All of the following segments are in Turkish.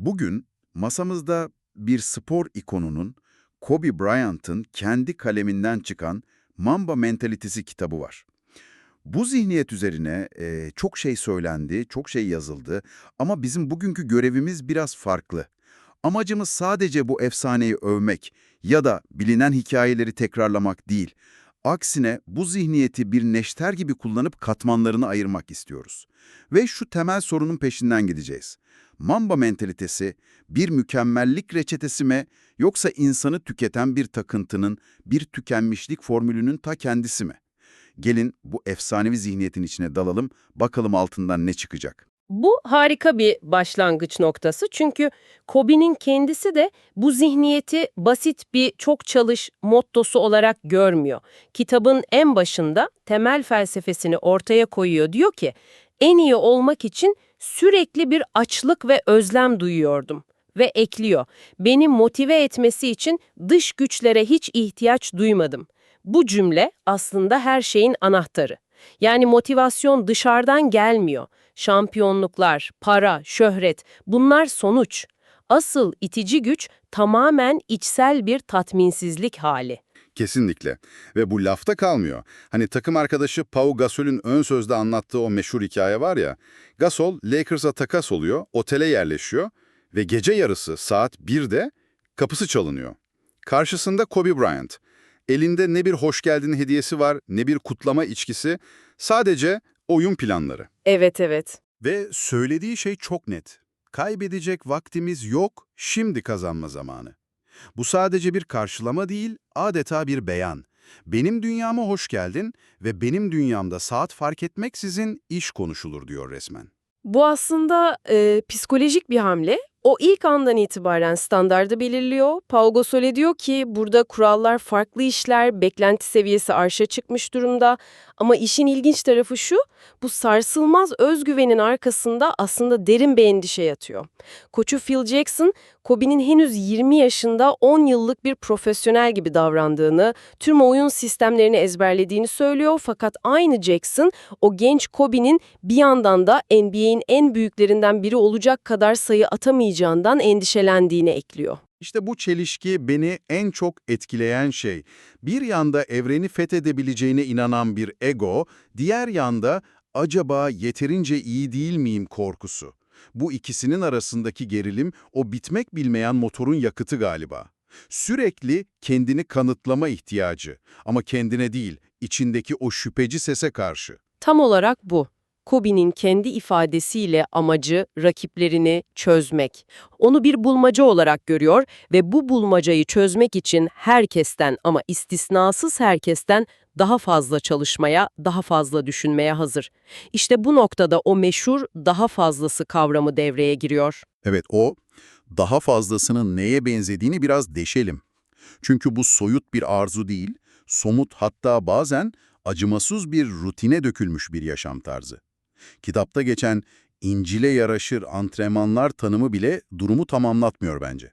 Bugün masamızda bir spor ikonunun Kobe Bryant'ın kendi kaleminden çıkan Mamba Mentalitesi kitabı var. Bu zihniyet üzerine e, çok şey söylendi, çok şey yazıldı ama bizim bugünkü görevimiz biraz farklı. Amacımız sadece bu efsaneyi övmek ya da bilinen hikayeleri tekrarlamak değil. Aksine bu zihniyeti bir neşter gibi kullanıp katmanlarını ayırmak istiyoruz. Ve şu temel sorunun peşinden gideceğiz. Mamba mentalitesi bir mükemmellik reçetesi mi yoksa insanı tüketen bir takıntının, bir tükenmişlik formülünün ta kendisi mi? Gelin bu efsanevi zihniyetin içine dalalım, bakalım altından ne çıkacak. Bu harika bir başlangıç noktası çünkü Kobe'nin kendisi de bu zihniyeti basit bir çok çalış mottosu olarak görmüyor. Kitabın en başında temel felsefesini ortaya koyuyor. Diyor ki, en iyi olmak için sürekli bir açlık ve özlem duyuyordum. Ve ekliyor, beni motive etmesi için dış güçlere hiç ihtiyaç duymadım. Bu cümle aslında her şeyin anahtarı. Yani motivasyon dışarıdan gelmiyor. Şampiyonluklar, para, şöhret bunlar sonuç. Asıl itici güç tamamen içsel bir tatminsizlik hali. Kesinlikle. Ve bu lafta kalmıyor. Hani takım arkadaşı Pau Gasol'ün ön sözde anlattığı o meşhur hikaye var ya. Gasol, Lakers'a takas oluyor, otele yerleşiyor ve gece yarısı saat 1'de kapısı çalınıyor. Karşısında Kobe Bryant. Elinde ne bir hoş geldin hediyesi var, ne bir kutlama içkisi, sadece oyun planları. Evet evet. Ve söylediği şey çok net. Kaybedecek vaktimiz yok, şimdi kazanma zamanı. Bu sadece bir karşılama değil, adeta bir beyan. Benim dünyama hoş geldin ve benim dünyamda saat fark etmeksizin iş konuşulur diyor resmen. Bu aslında e, psikolojik bir hamle. O ilk andan itibaren standardı belirliyor. Pau Gasol diyor ki burada kurallar farklı işler, beklenti seviyesi arşa çıkmış durumda. Ama işin ilginç tarafı şu, bu sarsılmaz özgüvenin arkasında aslında derin bir endişe yatıyor. Koçu Phil Jackson, Kobe'nin henüz 20 yaşında 10 yıllık bir profesyonel gibi davrandığını, tüm oyun sistemlerini ezberlediğini söylüyor. Fakat aynı Jackson, o genç Kobe'nin bir yandan da NBA'in en büyüklerinden biri olacak kadar sayı atamayacağından endişelendiğini ekliyor. İşte bu çelişki beni en çok etkileyen şey. Bir yanda evreni fethedebileceğine inanan bir ego, diğer yanda acaba yeterince iyi değil miyim korkusu. Bu ikisinin arasındaki gerilim o bitmek bilmeyen motorun yakıtı galiba. Sürekli kendini kanıtlama ihtiyacı ama kendine değil, içindeki o şüpheci sese karşı. Tam olarak bu. Kobe'nin kendi ifadesiyle amacı rakiplerini çözmek. Onu bir bulmaca olarak görüyor ve bu bulmacayı çözmek için herkesten ama istisnasız herkesten daha fazla çalışmaya, daha fazla düşünmeye hazır. İşte bu noktada o meşhur daha fazlası kavramı devreye giriyor. Evet o daha fazlasının neye benzediğini biraz deşelim. Çünkü bu soyut bir arzu değil, somut hatta bazen acımasız bir rutine dökülmüş bir yaşam tarzı. Kitapta geçen İncil'e yaraşır antrenmanlar tanımı bile durumu tamamlatmıyor bence.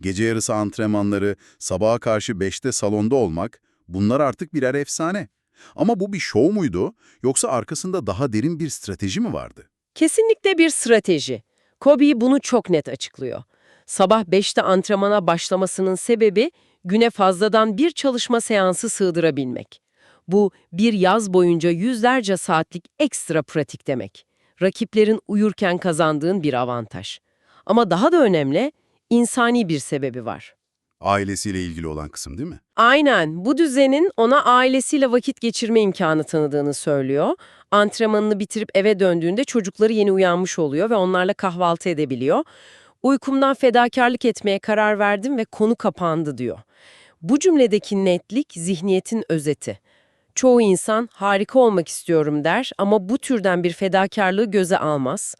Gece yarısı antrenmanları, sabaha karşı 5'te salonda olmak, bunlar artık birer efsane. Ama bu bir şov muydu yoksa arkasında daha derin bir strateji mi vardı? Kesinlikle bir strateji. Kobe bunu çok net açıklıyor. Sabah 5'te antrenmana başlamasının sebebi güne fazladan bir çalışma seansı sığdırabilmek. Bu bir yaz boyunca yüzlerce saatlik ekstra pratik demek. Rakiplerin uyurken kazandığın bir avantaj. Ama daha da önemli, insani bir sebebi var. Ailesiyle ilgili olan kısım değil mi? Aynen, bu düzenin ona ailesiyle vakit geçirme imkanı tanıdığını söylüyor. Antrenmanını bitirip eve döndüğünde çocukları yeni uyanmış oluyor ve onlarla kahvaltı edebiliyor. Uykumdan fedakarlık etmeye karar verdim ve konu kapandı diyor. Bu cümledeki netlik zihniyetin özeti. Çoğu insan harika olmak istiyorum der ama bu türden bir fedakarlığı göze almaz.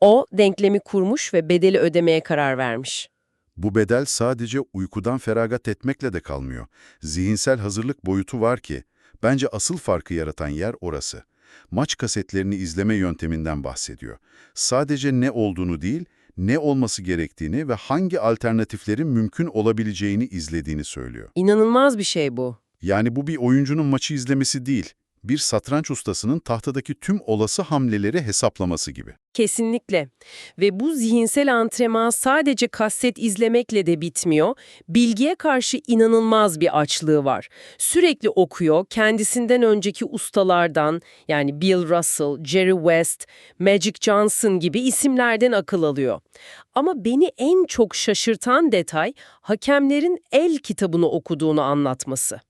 O denklemi kurmuş ve bedeli ödemeye karar vermiş. Bu bedel sadece uykudan feragat etmekle de kalmıyor. Zihinsel hazırlık boyutu var ki, bence asıl farkı yaratan yer orası. Maç kasetlerini izleme yönteminden bahsediyor. Sadece ne olduğunu değil, ne olması gerektiğini ve hangi alternatiflerin mümkün olabileceğini izlediğini söylüyor. İnanılmaz bir şey bu. Yani bu bir oyuncunun maçı izlemesi değil, bir satranç ustasının tahtadaki tüm olası hamleleri hesaplaması gibi. Kesinlikle. Ve bu zihinsel antrenman sadece kaset izlemekle de bitmiyor. Bilgiye karşı inanılmaz bir açlığı var. Sürekli okuyor, kendisinden önceki ustalardan yani Bill Russell, Jerry West, Magic Johnson gibi isimlerden akıl alıyor. Ama beni en çok şaşırtan detay hakemlerin el kitabını okuduğunu anlatması.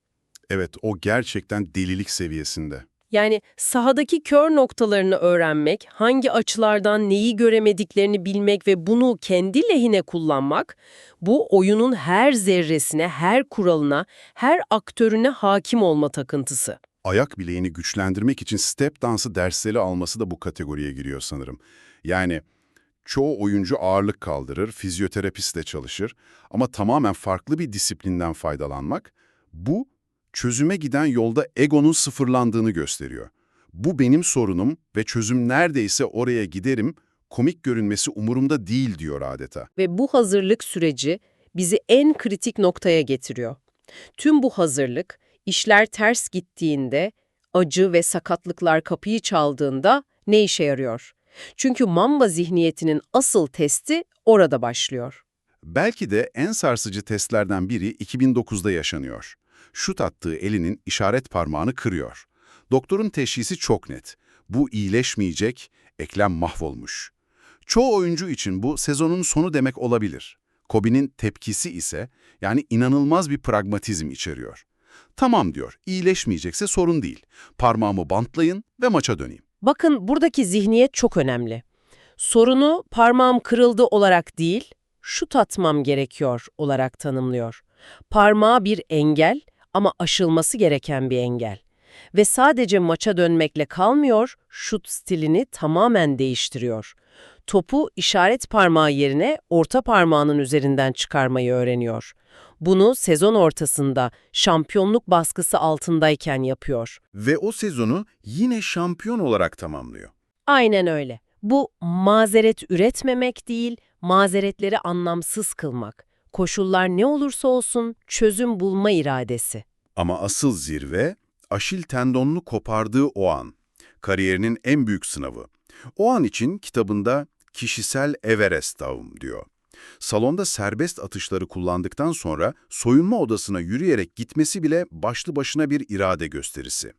Evet, o gerçekten delilik seviyesinde. Yani sahadaki kör noktalarını öğrenmek, hangi açılardan neyi göremediklerini bilmek ve bunu kendi lehine kullanmak, bu oyunun her zerresine, her kuralına, her aktörüne hakim olma takıntısı. Ayak bileğini güçlendirmek için step dansı dersleri alması da bu kategoriye giriyor sanırım. Yani çoğu oyuncu ağırlık kaldırır, fizyoterapistle çalışır ama tamamen farklı bir disiplinden faydalanmak, bu çözüme giden yolda egonun sıfırlandığını gösteriyor. Bu benim sorunum ve çözüm neredeyse oraya giderim, komik görünmesi umurumda değil diyor adeta. Ve bu hazırlık süreci bizi en kritik noktaya getiriyor. Tüm bu hazırlık, işler ters gittiğinde, acı ve sakatlıklar kapıyı çaldığında ne işe yarıyor? Çünkü mamba zihniyetinin asıl testi orada başlıyor. Belki de en sarsıcı testlerden biri 2009'da yaşanıyor. Şut attığı elinin işaret parmağını kırıyor. Doktorun teşhisi çok net. Bu iyileşmeyecek, eklem mahvolmuş. Çoğu oyuncu için bu sezonun sonu demek olabilir. Kobe'nin tepkisi ise yani inanılmaz bir pragmatizm içeriyor. Tamam diyor, iyileşmeyecekse sorun değil. Parmağımı bantlayın ve maça döneyim. Bakın buradaki zihniyet çok önemli. Sorunu parmağım kırıldı olarak değil, şut atmam gerekiyor olarak tanımlıyor. Parmağı bir engel ama aşılması gereken bir engel. Ve sadece maça dönmekle kalmıyor, şut stilini tamamen değiştiriyor. Topu işaret parmağı yerine orta parmağının üzerinden çıkarmayı öğreniyor. Bunu sezon ortasında şampiyonluk baskısı altındayken yapıyor. Ve o sezonu yine şampiyon olarak tamamlıyor. Aynen öyle. Bu mazeret üretmemek değil, mazeretleri anlamsız kılmak. Koşullar ne olursa olsun çözüm bulma iradesi. Ama asıl zirve, Aşil tendonunu kopardığı o an. Kariyerinin en büyük sınavı. O an için kitabında kişisel Everest dağım diyor. Salonda serbest atışları kullandıktan sonra soyunma odasına yürüyerek gitmesi bile başlı başına bir irade gösterisi.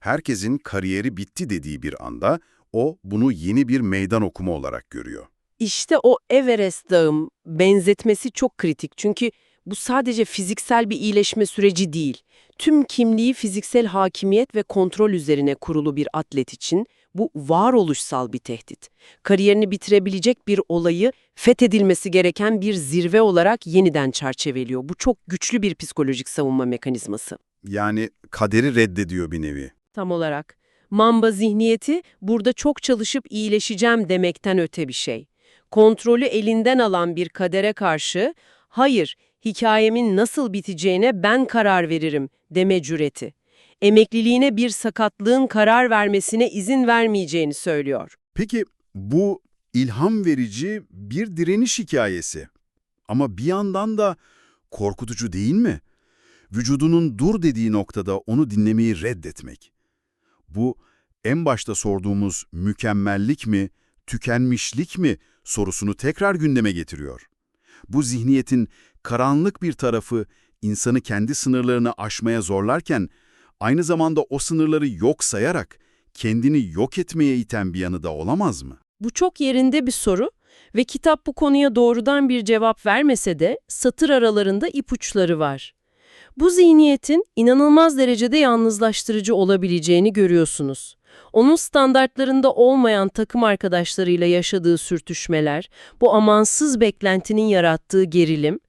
Herkesin kariyeri bitti dediği bir anda o bunu yeni bir meydan okuma olarak görüyor. İşte o Everest dağım benzetmesi çok kritik çünkü bu sadece fiziksel bir iyileşme süreci değil. Tüm kimliği fiziksel hakimiyet ve kontrol üzerine kurulu bir atlet için bu varoluşsal bir tehdit. Kariyerini bitirebilecek bir olayı fethedilmesi gereken bir zirve olarak yeniden çerçeveliyor. Bu çok güçlü bir psikolojik savunma mekanizması. Yani kaderi reddediyor bir nevi. Tam olarak. Mamba zihniyeti burada çok çalışıp iyileşeceğim demekten öte bir şey. Kontrolü elinden alan bir kadere karşı, hayır, hikayemin nasıl biteceğine ben karar veririm deme cüreti. Emekliliğine bir sakatlığın karar vermesine izin vermeyeceğini söylüyor. Peki bu ilham verici bir direniş hikayesi. Ama bir yandan da korkutucu değil mi? Vücudunun dur dediği noktada onu dinlemeyi reddetmek. Bu en başta sorduğumuz mükemmellik mi, tükenmişlik mi sorusunu tekrar gündeme getiriyor. Bu zihniyetin karanlık bir tarafı insanı kendi sınırlarını aşmaya zorlarken, aynı zamanda o sınırları yok sayarak kendini yok etmeye iten bir yanı da olamaz mı? Bu çok yerinde bir soru ve kitap bu konuya doğrudan bir cevap vermese de satır aralarında ipuçları var. Bu zihniyetin inanılmaz derecede yalnızlaştırıcı olabileceğini görüyorsunuz. Onun standartlarında olmayan takım arkadaşlarıyla yaşadığı sürtüşmeler, bu amansız beklentinin yarattığı gerilim,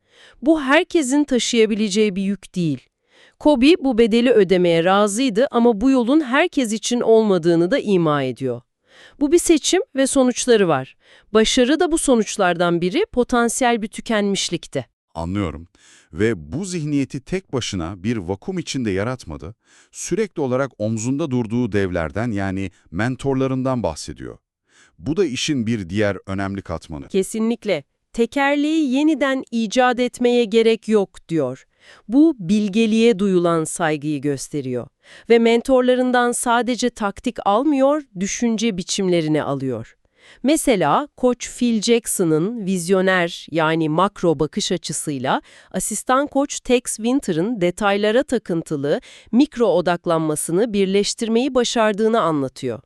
bu herkesin taşıyabileceği bir yük değil. Kobe bu bedeli ödemeye razıydı ama bu yolun herkes için olmadığını da ima ediyor. Bu bir seçim ve sonuçları var. Başarı da bu sonuçlardan biri potansiyel bir tükenmişlikti. Anlıyorum. Ve bu zihniyeti tek başına bir vakum içinde yaratmadı. Sürekli olarak omzunda durduğu devlerden yani mentorlarından bahsediyor. Bu da işin bir diğer önemli katmanı. Kesinlikle. Tekerleği yeniden icat etmeye gerek yok diyor. Bu bilgeliğe duyulan saygıyı gösteriyor ve mentorlarından sadece taktik almıyor, düşünce biçimlerini alıyor. Mesela koç Phil Jackson'ın vizyoner yani makro bakış açısıyla asistan koç Tex Winter'ın detaylara takıntılı, mikro odaklanmasını birleştirmeyi başardığını anlatıyor.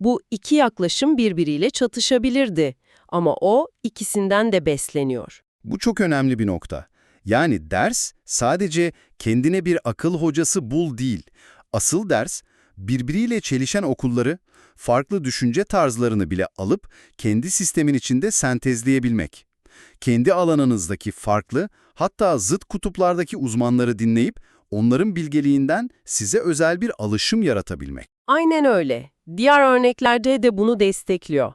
Bu iki yaklaşım birbiriyle çatışabilirdi ama o ikisinden de besleniyor. Bu çok önemli bir nokta. Yani ders sadece kendine bir akıl hocası bul değil. Asıl ders birbiriyle çelişen okulları, farklı düşünce tarzlarını bile alıp kendi sistemin içinde sentezleyebilmek. Kendi alanınızdaki farklı, hatta zıt kutuplardaki uzmanları dinleyip onların bilgeliğinden size özel bir alışım yaratabilmek. Aynen öyle. Diğer örneklerde de bunu destekliyor.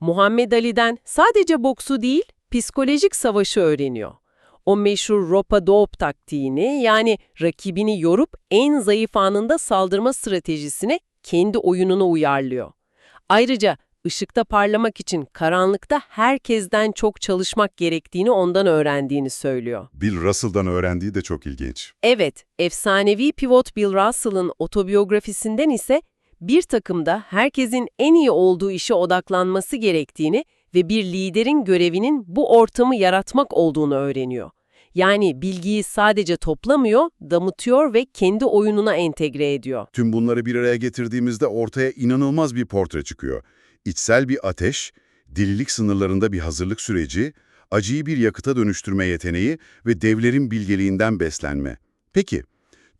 Muhammed Ali'den sadece boksu değil, psikolojik savaşı öğreniyor. O meşhur ropa-dope taktiğini yani rakibini yorup en zayıf anında saldırma stratejisini kendi oyununa uyarlıyor. Ayrıca ışıkta parlamak için karanlıkta herkesten çok çalışmak gerektiğini ondan öğrendiğini söylüyor. Bill Russell'dan öğrendiği de çok ilginç. Evet, efsanevi pivot Bill Russell'ın otobiyografisinden ise bir takımda herkesin en iyi olduğu işe odaklanması gerektiğini ve bir liderin görevinin bu ortamı yaratmak olduğunu öğreniyor. Yani bilgiyi sadece toplamıyor, damıtıyor ve kendi oyununa entegre ediyor. Tüm bunları bir araya getirdiğimizde ortaya inanılmaz bir portre çıkıyor. İçsel bir ateş, delilik sınırlarında bir hazırlık süreci, acıyı bir yakıta dönüştürme yeteneği ve devlerin bilgeliğinden beslenme. Peki,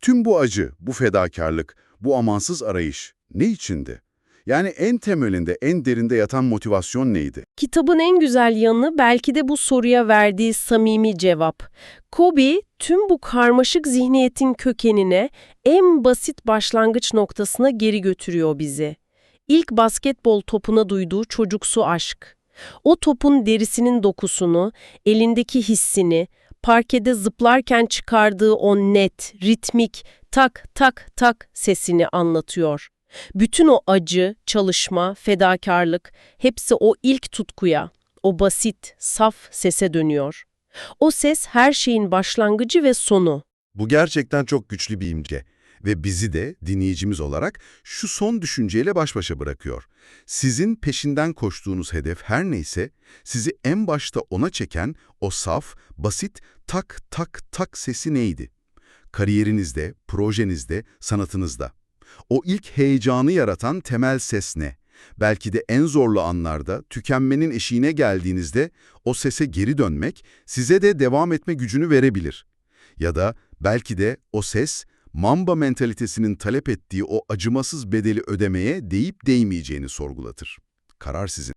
tüm bu acı, bu fedakarlık, bu amansız arayış ne içindi? Yani en temelinde, en derinde yatan motivasyon neydi? Kitabın en güzel yanı belki de bu soruya verdiği samimi cevap. Kobe tüm bu karmaşık zihniyetin kökenine, en basit başlangıç noktasına geri götürüyor bizi. İlk basketbol topuna duyduğu çocuksu aşk. O topun derisinin dokusunu, elindeki hissini, parkede zıplarken çıkardığı o net, ritmik, tak tak tak sesini anlatıyor. Bütün o acı, çalışma, fedakarlık hepsi o ilk tutkuya, o basit, saf sese dönüyor. O ses her şeyin başlangıcı ve sonu. Bu gerçekten çok güçlü bir imge ve bizi de dinleyicimiz olarak şu son düşünceyle baş başa bırakıyor. Sizin peşinden koştuğunuz hedef her neyse, sizi en başta ona çeken o saf, basit tak tak tak sesi neydi? Kariyerinizde, projenizde, sanatınızda. O ilk heyecanı yaratan temel ses ne? Belki de en zorlu anlarda, tükenmenin eşiğine geldiğinizde o sese geri dönmek size de devam etme gücünü verebilir. Ya da belki de o ses, Mamba mentalitesinin talep ettiği o acımasız bedeli ödemeye deyip değmeyeceğini sorgulatır. Karar sizin.